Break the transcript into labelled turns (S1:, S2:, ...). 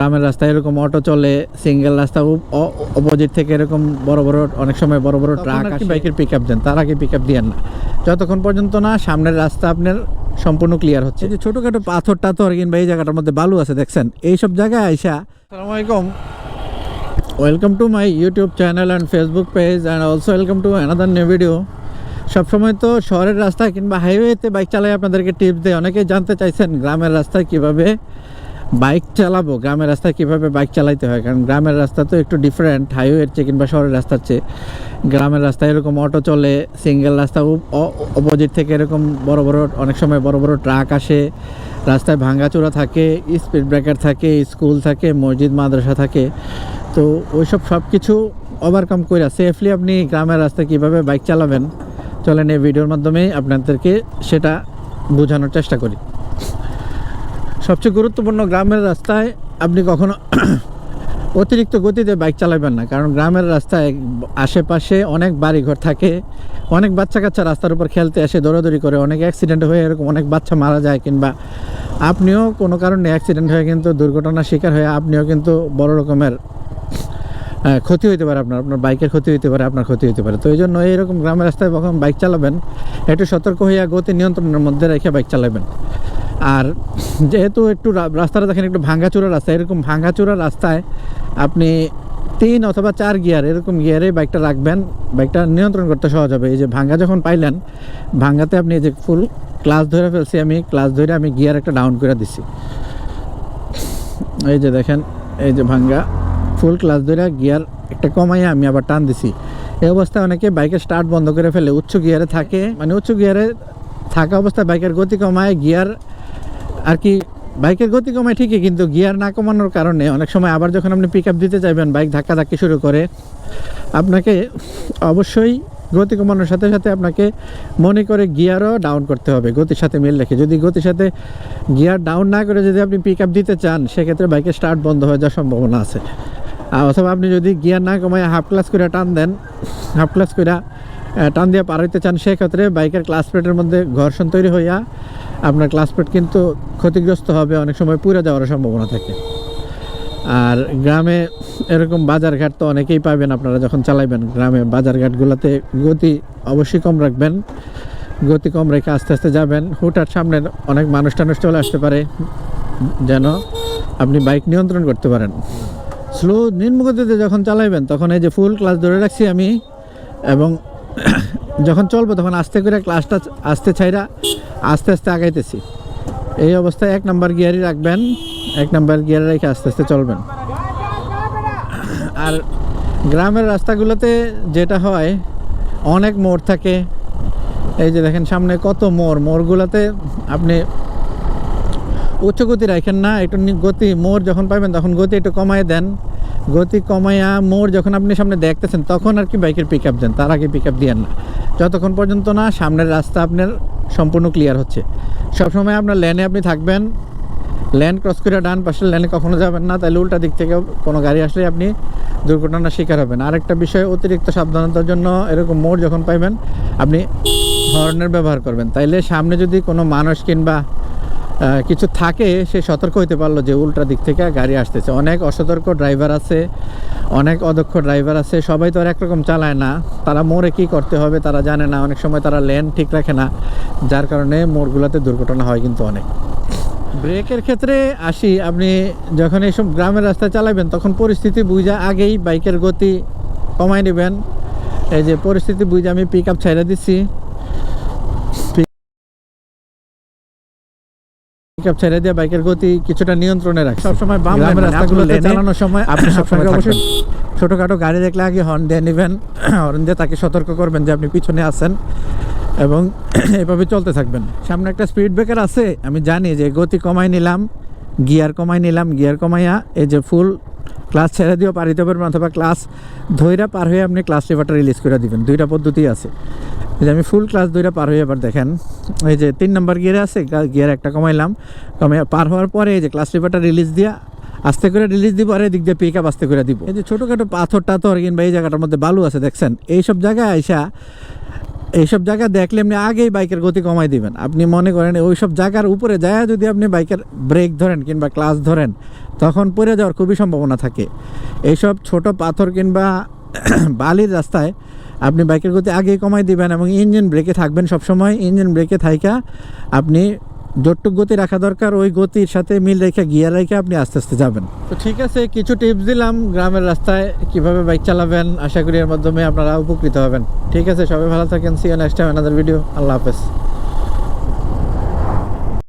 S1: গ্রামের রাস্তায় এরকম অটো চলে সিঙ্গেল রাস্তা অপোজিট থেকে এরকম বড় বড় অনেক সময় বড় বড় ট্রাক আসে। বাইকের পিক আপ দেন তার আগে পিক আপ দিয়েন না। যতক্ষণ পর্যন্ত না সামনের রাস্তা আপনার সম্পূর্ণ ক্লিয়ার হচ্ছে। যে ছোটোখাটো পাথর টাথর কিংবা এই জায়গাটার মধ্যে বালু আছে দেখছেন? এইসব জায়গায় আইসা আসসালামু আলাইকুম welcome to my YouTube channel and Facebook page and also welcome to another new video সবসময় তো শহরের রাস্তায় কিংবা হাইওয়েতে বাইক চালাই আপনাদেরকে টিপস দেয়। অনেকেই জানতে চাইছেন গ্রামের রাস্তায় কীভাবে বাইক চালাবো, গ্রামের রাস্তায় কীভাবে বাইক চালাইতে হয়? কারণ গ্রামের রাস্তা তো একটু ডিফারেন্ট হাইওয়ের চেয়ে কিংবা শহরের রাস্তার চেয়ে গ্রামের রাস্তায় এরকম অটো চলে সিঙ্গেল রাস্তা অপোজিট থেকে এরকম বড় বড়, অনেক সময় বড় বড় ট্রাক আসে, রাস্তায় ভাঙ্গাচোরা থাকে স্পিড ব্রেকার থাকে স্কুল থাকে, মসজিদ, মাদ্রাসা থাকে। তো ওইসব সব কিছু ওভারকাম করে সেফলি আপনি গ্রামের রাস্তায় কীভাবে বাইক চালাবেন, চলেন এই ভিডিওর মাধ্যমে আপনাদেরকে সেটা বোঝানোর চেষ্টা করি। সবচেয়ে গুরুত্বপূর্ণ গ্রামের রাস্তায় আপনি কখনো অতিরিক্ত গতিতে বাইক চালাবেন না। কারণ গ্রামের রাস্তায় আশেপাশে অনেক বাড়িঘর থাকে, অনেক বাচ্চা কাচ্চা রাস্তার উপর খেলতে আসে দৌড়াদৌড়ি করে, অনেক অ্যাক্সিডেন্ট হয়ে এরকম অনেক বাচ্চা মারা যায় কিংবা আপনিও কোনো কারণে অ্যাক্সিডেন্ট হয়ে কিন্তু দুর্ঘটনার শিকার হয়ে আপনিও কিন্তু বড় রকমের ক্ষতি হইতে পারে আপনার আপনার বাইকের ক্ষতি হইতে পারে, আপনার ক্ষতি হইতে পারে। তো এই জন্য এইরকম গ্রামের রাস্তায় কখন বাইক চালাবেন, একটু সতর্ক হইয়া গতি নিয়ন্ত্রণের মধ্যে রেখে বাইক চালাবেন। আর যেহেতু একটু রাস্তাটা দেখেন একটু ভাঙ্গাচোরা রাস্তা, এরকম ভাঙ্গাচোরা রাস্তায় আপনি তিন অথবা চার গিয়ার এরকম গিয়ারে বাইকটা রাখবেন, বাইকটা নিয়ন্ত্রণ করতে সহজ হবে। এই যে ভাঙ্গা যখন পাইলেন, ভাঙ্গাতে আপনি এই যে ফুল ক্লাস ধরে ফেলছি আমি ক্লাস ধরে আমি গিয়ার একটা ডাউন করে দিছি। এই যে দেখেন, এই যে ভাঙ্গা ফুল ক্লাস ধরে গিয়ার একটা কমাইয়া আমি আবার টান দিছি। এই অবস্থায় অনেকে বাইকের স্টার্ট বন্ধ করে ফেলে, উচ্চ গিয়ারে থাকে মানে উচ্চ গিয়ারে থাকা অবস্থায় বাইকের গতি কমায়, গিয়ার আর কি, বাইকের গতি কমায় ঠিকই, কিন্তু গিয়ার না কমানোর কারণে অনেক সময় আবার যখন আপনি পিক দিতে চাইবেন বাইক ধাক্কা ধাক্কি শুরু করে, আপনাকে অবশ্যই গতি কমানোর সাথে সাথে আপনাকে মনে করে গিয়ারও ডাউন করতে হবে, গতির সাথে মিল রেখে। যদি গতির সাথে গিয়ার ডাউন না করে যদি আপনি পিক দিতে চান, সেক্ষেত্রে বাইকের স্টার্ট বন্ধ হয়ে যাওয়ার সম্ভাবনা আছে। অথবা আপনি যদি গিয়ার না কমায় হাফ ক্লাস করে টান দেন হাফ ক্লাস করে টান দিয়ে পার হইতে চান, সেক্ষেত্রে বাইকের ক্লাস প্লেটের মধ্যে ঘর্ষণ তৈরি হইয়া আপনার ক্লাস প্লেট কিন্তু ক্ষতিগ্রস্ত হবে, অনেক সময় পুড়ে যাওয়ার সম্ভাবনা থাকে। আর গ্রামে এরকম বাজারঘাট তো অনেকেই পাবেন আপনারা যখন চালাইবেন। গ্রামে বাজারঘাটগুলোতে গতি অবশ্যই কম রাখবেন, গতি কম রেখে আস্তে আস্তে যাবেন। হুটার সামনে অনেক মানুষ টানুষ চলে আসতে পারে, যেন আপনি বাইক নিয়ন্ত্রণ করতে পারেন। স্লো নিম্নগতিতে যখন চালাইবেন, তখন এই যে ফুল ক্লাস ধরে রাখছি আমি, এবং যখন চলবো তখন আস্তে করে ক্লাসটা আস্তে ছাইরা আস্তে আস্তে আগাইতেছি। এই অবস্থায় এক নাম্বার গিয়ারই রাখবেন, এক নাম্বার গিয়ারে রেখে আস্তে আস্তে চলবেন। আর গ্রামের রাস্তাগুলোতে যেটা হয়, অনেক মোড় থাকে। এই যে দেখেন সামনে কত মোড়, মোড়গুলোতে আপনি উচ্চ গতি রাখেন না, একটু গতি, মোড় যখন পাবেন তখন গতি একটু কমায় দেন। গতি কমাইয়া মোড় যখন আপনি সামনে দেখতেছেন, তখন আর কি বাইকের পিক আপ দেন, তার আগে পিক আপ দিয়েন না। যতক্ষণ পর্যন্ত না সামনের রাস্তা আপনার সম্পূর্ণ ক্লিয়ার হচ্ছে। সবসময় আপনার লেনে আপনি থাকবেন লেন ক্রস করে ডান পাশের লেনে কখনো যাবেন না, তাহলে উল্টা দিক থেকে কোনো গাড়ি আসলে আপনি দুর্ঘটনার শিকার হবেন। আরেকটা বিষয়, অতিরিক্ত সাবধানতার জন্য এরকম মোড় যখন পাইবেন, আপনি হর্নের ব্যবহার করবেন। তাইলে সামনে যদি কোনো মানুষ কিংবা কিছু থাকে, সে সতর্ক হইতে পারল যে উল্টা দিক থেকে গাড়ি আসতেছে। অনেক অসতর্ক ড্রাইভার আছে, অনেক অদক্ষ ড্রাইভার আছে, সবাই তো আর একরকম চালায় না। তারা মোড়ে কি করতে হবে তারা জানে না, অনেক সময় তারা লেন ঠিক রাখে না, যার কারণে মোড়গুলোতে দুর্ঘটনা হয় কিন্তু অনেক। ব্রেকের ক্ষেত্রে আসি, আপনি যখন এইসব গ্রামের রাস্তায় চালাবেন, তখন পরিস্থিতি বুঝা আগেই বাইকের গতি কমাই নেবেন। এই যে পরিস্থিতি বুঝে আমি পিক আপ ছাইড়া দিচ্ছি পিক আপ ছেড়ে দিয়ে বাইকের গতি কিছুটা নিয়ন্ত্রণে সবসময় বাম
S2: গ্রামের রাস্তাগুলোতে
S1: চালানোর সময়
S2: আপনি সবসময়
S1: অবশ্যই। ছোটোখাটো গাড়ি দেখলে আগে হর্ন দিয়ে নেবেন হর্ন দিয়ে তাকে সতর্ক করবেন যে আপনি পিছনে আছেন এবং এভাবে চলতে থাকবেন। সামনে একটা স্পিড ব্রেকার আছে আমি জানি যে গতি কমাই নিলাম গিয়ার কমাই নিলাম গিয়ার কমাইয়া এই যে ফুল ক্লাস ছেড়ে দিয়েও পার দিতে পারবেন অথবা ক্লাস ধৈরা পার হয়ে আপনি ক্লাস লিভারটা রিলিজ করে দিবেন। দুইটা পদ্ধতি আছে। এই যে আমি ফুল ক্লাস দুইটা পার হয়ে এবার দেখেন, এই যে তিন নম্বর গিয়ারে আছে গিয়ার একটা কমাইলাম। কমাই পার হওয়ার পরে এই যে ক্লাস লিভারটা রিলিজ দিয়া আস্তে করে রিলিজ দিব আর এদিক দিয়ে পিক আপ আস্তে করে দিব। এই যে ছোটোখাটো পাথর টাথর কিংবা এই জায়গাটার মধ্যে বালু আছে, দেখছেন? এইসব জায়গায় আইসা, এইসব জায়গা দেখলে আপনি আগেই বাইকের গতি কমাই দিবেন। আপনি মনে করেন ওই সব জায়গার উপরে যায় যদি আপনি বাইকের ব্রেক ধরেন কিংবা ক্লাস ধরেন, তখন পড়ে যাওয়ার খুবই সম্ভাবনা থাকে। এইসব ছোট পাথর কিংবা বালির রাস্তায় আপনি বাইকের গতি আগে কমাই দিবেন এবং ইঞ্জিন ব্রেকে থাকবেন সবসময়। ইঞ্জিন ব্রেকে থাইকা আপনি যতটুক গতি রাখা দরকার, ওই গতির সাথে মিল রেখে গিয়ার রেখে আপনি আস্তে আস্তে যাবেন। তো ঠিক আছে, কিছু টিপস দিলাম গ্রামের রাস্তায় কীভাবে বাইক চালাবেন। আশা করি এর মাধ্যমে আপনারা উপকৃত হবেন। ঠিক আছে, সবাই ভালো থাকেন। See next time another video আল্লাহ হাফেজ।